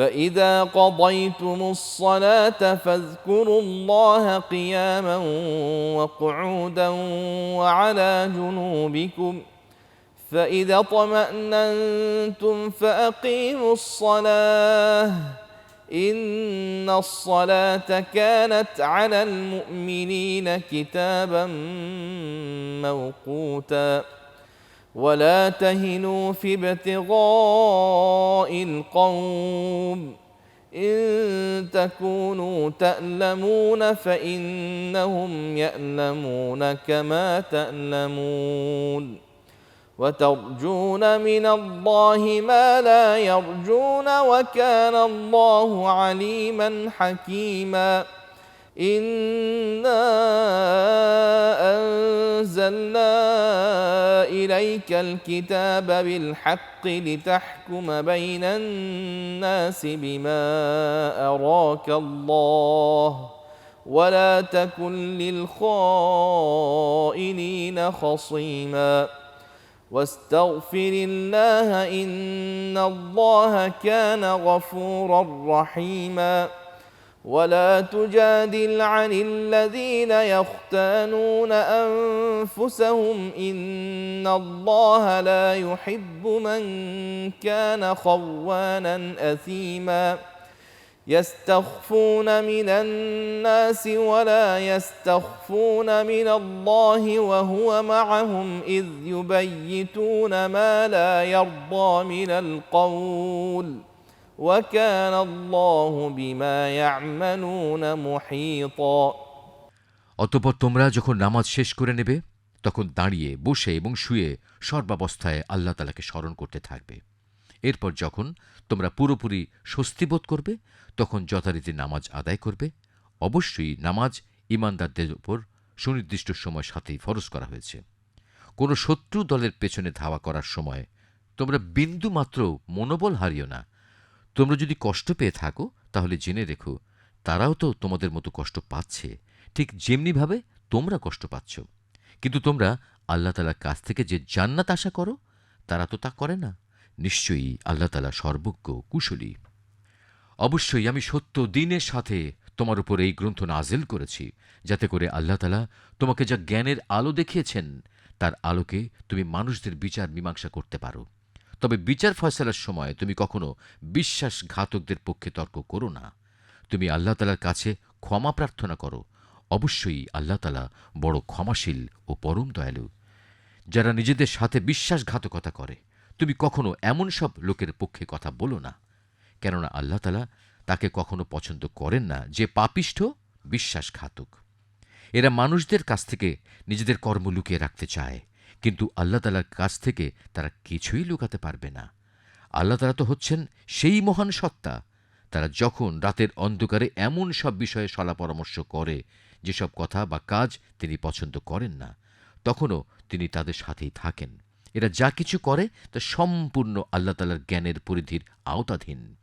فإذا قضيتم الصلاة فاذكروا الله قياما وقعودا وعلى جنوبكم فإذا اطمأننتم فأقيموا الصلاة إن الصلاة كانت على المؤمنين كتابا موقوتا ولا تهنوا في ابتغاء القوم إن تكونوا تألمون فإنهم يألمون كما تألمون وترجون من الله ما لا يرجون وكان الله عليما حكيما أنا أنزلنا إليك الكتاب بالحق لتحكم بين الناس بما أراك الله ولا تكن للخائنين خصيما واستغفر الله إن الله كان غفورا رحيما ولا تجادل عن الذين يختانون أنفسهم إن الله لا يحب من كان خوانا أثيما. يستخفون من الناس ولا يستخفون من الله وهو معهم إذ يبيتون ما لا يرضى من القول. وكان الله بما يعملون محيطا অতপর তোমরা যখন নামাজ শেষ করে নেবে তখন দাঁড়িয়ে বসে এবং শুয়ে সর্বাবস্থায় আল্লাহ তালাকে স্মরণ করতে থাকবে এরপর যখন তোমরা পুরোপুরি স্বস্তিবোধ করবে তখন যথারীতি নামাজ আদায় করবে অবশ্যই নামাজ ইমানদারদের উপর সুনির্দিষ্ট সময় সাথেই ফরজ করা হয়েছে কোনো শত্রু দলের পেছনে ধাওয়া করার সময় তোমরা বিন্দু মাত্র মনোবল হারিও না তোমরা যদি কষ্ট পেয়ে থাকো, তাহলে জেনে রেখো, তারাও তো তোমাদের মতো কষ্ট পাচ্ছে। ঠিক যেমনিভাবে তোমরা কষ্ট পাচ্ছ। কিন্তু তোমরা আল্লাহ তালার কাছ থেকে যে জান্নাত আশা করো, তারা তো তা করে না। নিশ্চয়ই আল্লাহ তালা সর্বজ্ঞ কুশলী। অবশ্যই আমি সত্য দিনের সাথে তোমার উপর এই গ্রন্থ নাজেল করেছি, যাতে করে আল্লাহ তালা তোমাকে যা জ্ঞানের আলো দেখিয়েছেন, তার আলোকে তুমি মানুষদের বিচার মীমাংসা করতে পারো। তবে বিচার ফয়সালার সময় তুমি কখনো বিশ্বাসঘাতকদের পক্ষে তর্ক করো না। তুমি আল্লাহ তালার কাছে ক্ষমা প্রার্থনা করো। অবশ্যই আল্লাহ তালা বড় ক্ষমাশীল ও পরম দয়ালু। যারা নিজেদের সাথে বিশ্বাসঘাতকতা করে, তুমি কখনো এমন সব লোকের পক্ষে কথা বলো না। কেননা আল্লাহ তালা তাকে কখনো পছন্দ করেন না যে পাপিষ্ঠ, বিশ্বাসঘাতক। এরা মানুষদের কাছ থেকে নিজেদের কর্ম লুকিয়ে রাখতে চায়। কিন্তু আল্লাহ তালার কাছ থেকে তারা কিছুই লুকাতে পারবে না। আল্লাহ তালা তো হচ্ছেন সেই মহান সত্তা। তারা যখন রাতের অন্ধকারে এমন সব বিষয়ে সলা পরামর্শ করে, যেসব কথা বা কাজ তিনি পছন্দ করেন না, তখনও তিনি তাদের সাথেই থাকেন। এরা যা কিছু করে তা সম্পূর্ণ আল্লাহ তালার জ্ঞানের পরিধির আওতাধীন।